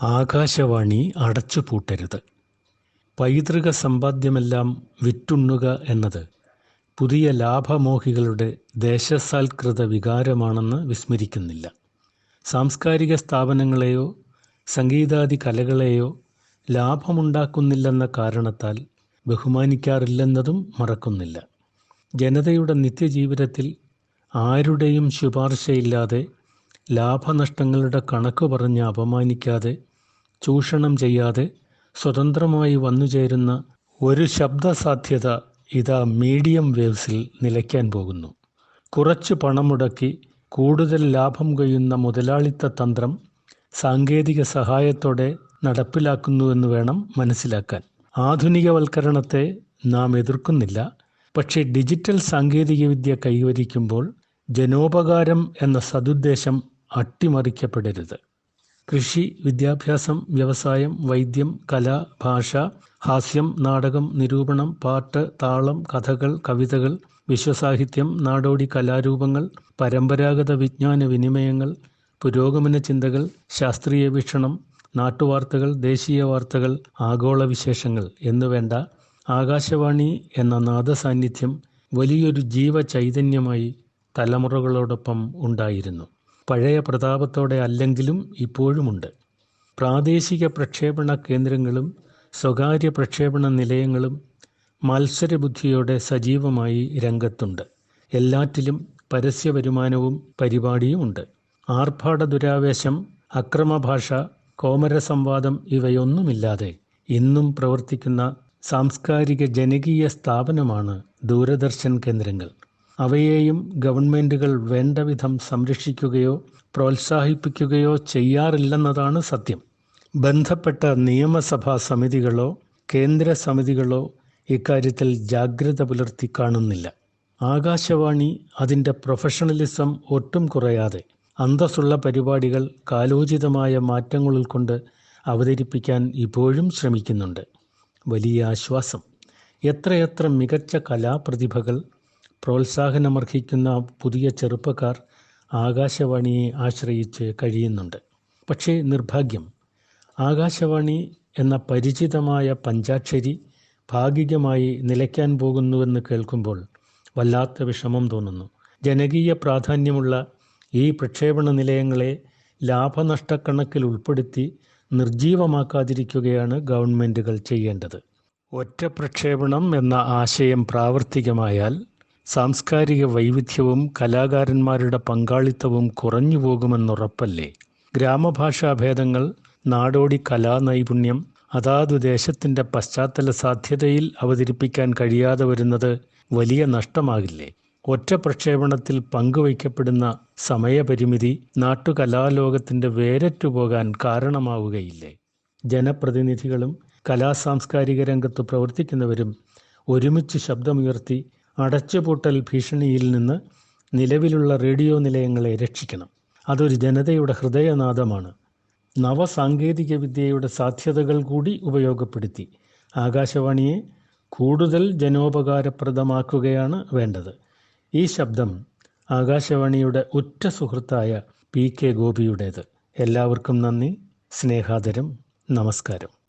ആകാശവാണി അടച്ചുപൂട്ടരുത്. പൈതൃക സമ്പാദ്യമെല്ലാം വിറ്റുണ്ണുക എന്നത് പുതിയ ലാഭമോഹികളുടെ ദേശസാൽകൃത വികാരമാണെന്ന് വിസ്മരിക്കുന്നില്ല. സാംസ്കാരിക സ്ഥാപനങ്ങളെയോ സംഗീതാദി കലകളെയോ ലാഭമുണ്ടാക്കുന്നില്ലെന്ന കാരണത്താൽ ബഹുമാനിക്കാറില്ലെന്നതും മറക്കുന്നില്ല. ജനതയുടെ നിത്യജീവിതത്തിൽ ആരുടെയും ശുപാർശയില്ലാതെ ലാഭനഷ്ടങ്ങളുടെ കണക്ക് പറഞ്ഞ് അപമാനിക്കാതെ ചൂഷണം ചെയ്യാതെ സ്വതന്ത്രമായി വന്നുചേരുന്ന ഒരു ശബ്ദ സാധ്യത ഇതാ മീഡിയം വേവ്സിൽ നിലയ്ക്കാൻ പോകുന്നു. കുറച്ച് പണം മുടക്കി കൂടുതൽ ലാഭം കൊയ്യുന്ന മുതലാളിത്ത തന്ത്രം സാങ്കേതിക സഹായത്തോടെ നടപ്പിലാക്കുന്നുവെന്ന് വേണം മനസ്സിലാക്കാൻ. ആധുനികവൽക്കരണത്തെ നാം എതിർക്കുന്നില്ല. പക്ഷേ ഡിജിറ്റൽ സാങ്കേതികവിദ്യ കൈവരിക്കുമ്പോൾ ജനോപകാരം എന്ന സതുദ്ദേശം അട്ടിമറിക്കപ്പെടരുത്. കൃഷി വിദ്യാഭ്യാസം വ്യവസായം വൈദ്യം കല ഭാഷ ഹാസ്യം നാടകം നിരൂപണം പാട്ട് താളം കഥകൾ കവിതകൾ വിശ്വസാഹിത്യം നാടോടി കലാരൂപങ്ങൾ പരമ്പരാഗത വിജ്ഞാന വിനിമയങ്ങൾ പുരോഗമന ചിന്തകൾ ശാസ്ത്രീയ വീക്ഷണം നാട്ടുവാർത്തകൾ ദേശീയ വാർത്തകൾ ആഗോള വിശേഷങ്ങൾ എന്നുവേണ്ട ആകാശവാണി എന്ന നാദസാന്നിധ്യം വലിയൊരു ജീവചൈതന്യമായി തലമുറകളോടൊപ്പം ഉണ്ടായിരുന്നു. പഴയ പ്രതാപത്തോടെ അല്ലെങ്കിലും ഇപ്പോഴുമുണ്ട്. പ്രാദേശിക പ്രക്ഷേപണ കേന്ദ്രങ്ങളും സ്വകാര്യ പ്രക്ഷേപണ നിലയങ്ങളും മത്സരബുദ്ധിയോടെ സജീവമായി രംഗത്തുണ്ട്. എല്ലാറ്റിലും പരസ്യ വരുമാനവും പരിപാടിയുമുണ്ട്. ആർഭാട ദുരാവേശം അക്രമഭാഷ കോമരസംവാദം ഇവയൊന്നുമില്ലാതെ ഇന്നും പ്രവർത്തിക്കുന്ന സാംസ്കാരിക ജനകീയ സ്ഥാപനമാണ് ദൂരദർശൻ കേന്ദ്രങ്ങൾ. അവയെയും ഗവൺമെന്റുകൾ വേണ്ടവിധം സംരക്ഷിക്കുകയോ പ്രോത്സാഹിപ്പിക്കുകയോ ചെയ്യാറില്ലെന്നതാണ് സത്യം. ബന്ധപ്പെട്ട നിയമസഭാ സമിതികളോ കേന്ദ്ര സമിതികളോ ഇക്കാര്യത്തിൽ ജാഗ്രത പുലർത്തി കാണുന്നില്ല. ആകാശവാണി അതിന്റെ പ്രൊഫഷണലിസം ഒട്ടും കുറയാതെ അന്തസ്സുള്ള പരിപാടികൾ കാലോചിതമായ മാറ്റങ്ങൾ ഉൾക്കൊണ്ട് അവതരിപ്പിക്കാൻ ഇപ്പോഴും ശ്രമിക്കുന്നുണ്ട്. വലിയ ആശ്വാസം. എത്രയെത്ര മികച്ച കലാപ്രതിഭകൾ പ്രോത്സാഹനമർഹിക്കുന്ന പുതിയ ചെറുപ്പക്കാർ ആകാശവാണിയെ ആശ്രയിച്ച് കഴിയുന്നുണ്ട്. പക്ഷേ നിർഭാഗ്യം ആകാശവാണി എന്ന പരിചിതമായ പഞ്ചാക്ഷരി ഭാഗികമായി നിലയ്ക്കാൻ പോകുന്നുവെന്ന് കേൾക്കുമ്പോൾ വല്ലാത്ത വിഷമം തോന്നുന്നു. ജനകീയ പ്രാധാന്യമുള്ള ഈ പ്രക്ഷേപണ നിലയങ്ങളെ ലാഭനഷ്ടക്കണക്കിൽ ഉൾപ്പെടുത്തി നിർജീവമാക്കാതിരിക്കുകയാണ് ഗവൺമെന്റുകൾ ചെയ്യേണ്ടത്. ഒറ്റ പ്രക്ഷേപണം എന്ന ആശയം പ്രാവർത്തികമായാൽ സാംസ്കാരിക വൈവിധ്യവും കലാകാരന്മാരുടെ പങ്കാളിത്തവും കുറഞ്ഞു പോകുമെന്നുറപ്പല്ലേ? ഗ്രാമഭാഷാഭേദങ്ങൾ നാടോടി കലാനൈപുണ്യം അതാതു ദേശത്തിന്റെ പശ്ചാത്തല സാധ്യതയിൽ അവതരിപ്പിക്കാൻ കഴിയാതെ വരുന്നത് വലിയ നഷ്ടമാകില്ലേ? ഒറ്റ പ്രക്ഷേപണത്തിൽ പങ്കുവയ്ക്കപ്പെടുന്ന സമയപരിമിതി നാട്ടുകലാലോകത്തിന്റെ വേരറ്റുപോകാൻ കാരണമാവുകയില്ലേ? ജനപ്രതിനിധികളും കലാസാംസ്കാരിക രംഗത്ത് പ്രവർത്തിക്കുന്നവരും ഒരുമിച്ച് ശബ്ദമുയർത്തി അടച്ചുപൂട്ടൽ ഭീഷണിയിൽ നിന്ന് നിലവിലുള്ള റേഡിയോ നിലയങ്ങളെ രക്ഷിക്കണം. അതൊരു ജനതയുടെ ഹൃദയനാദമാണ്. നവസാങ്കേതിക വിദ്യയുടെ സാധ്യതകൾ കൂടി ഉപയോഗപ്പെടുത്തി. ആകാശവാണിയെ കൂടുതൽ ജനോപകാരപ്രദമാക്കുകയാണ് വേണ്ടത്. ഈ ശബ്ദം ആകാശവാണിയുടെ ഉറ്റ സുഹൃത്തായ പി കെ ഗോപിയുടേത്. എല്ലാവർക്കും നന്ദി. സ്നേഹാദരം. നമസ്കാരം.